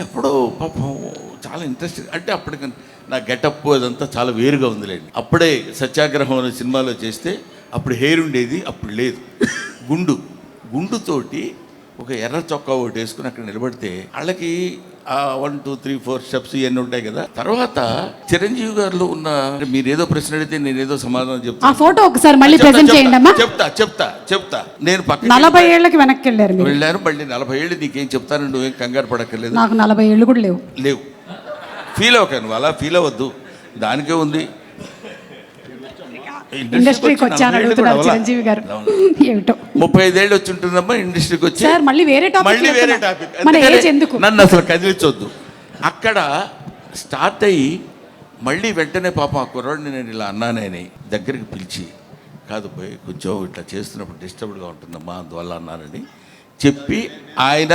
ఎప్పుడో పాపం చాలా ఇంట్రెస్ట్ అంటే అప్పటికి నా గెటప్ అదంతా చాలా వేరుగా ఉందిలేండి. అప్పుడే సత్యాగ్రహం అనే సినిమాలో చేస్తే అప్పుడు హెయిర్ ఉండేది అప్పుడు లేదు. గుండు. గుండుతోటి ఒక ఎర్ర చొక్కా ఒకటి వేసుకుని అక్కడ నిలబడితే వాళ్ళకి ఆ one two three four steps ఇవన్నీ ఉంటాయి కదా. తర్వాత చిరంజీవి గారిలో ఉన్న మీరు ఏదో ప్రశ్న అడిగితే నేను ఏదో సమాధానం ఆ చెప్తాను ఫోటో ఒకసారి మళ్ళీ చెప్తా, ప్రెజెంట్ చెప్తా, చేయండి అమ్మా చెప్తా చెప్తా చెప్తా. నేను పక్కన నలభై ఏళ్ళకి వెనక్కి వెళ్ళారు మీరు. వెళ్ళాను మళ్ళీ నలభై ఏళ్ళు నీకేం చెప్తాను నువ్వేం కంగారు పడక్కర్లేదు. నాకు నలభై ఏళ్ళు కూడా లేవు. లేవు. ఫీల్ అవ్వక నువ్వు అలా ఫీల్ అవ్వద్దు. దానికే ఉంది. ఇండస్ట్రీకి వచ్చి వచ్చాను అడుగుతున్నారు చిరంజీవి గారు. ఏమిటో? ముప్పై ఐదేళ్ళు వచ్చి ఉంటుందమ్మా ఇండస్ట్రీకి వచ్చి. సార్ మళ్ళీ వేరే టాపిక్ మళ్ళీ వేరే టాపిక్ మన ఏజ్ ఎందుకు? నన్ను అసలు కదిలించొద్దు. అక్కడ స్టార్ట్ అయ్యి మళ్ళీ వెంటనే పాపం ఆ కుర్రాడిని నేను ఇలా అన్నానని దగ్గరికి పిలిచి కాదు పోయి కొంచెం ఇట్లా చేస్తున్నప్పుడు డిస్టర్బ్డ్గా ఉంటుందమ్మా అందువల్ల అన్నానని చెప్పి ఆయన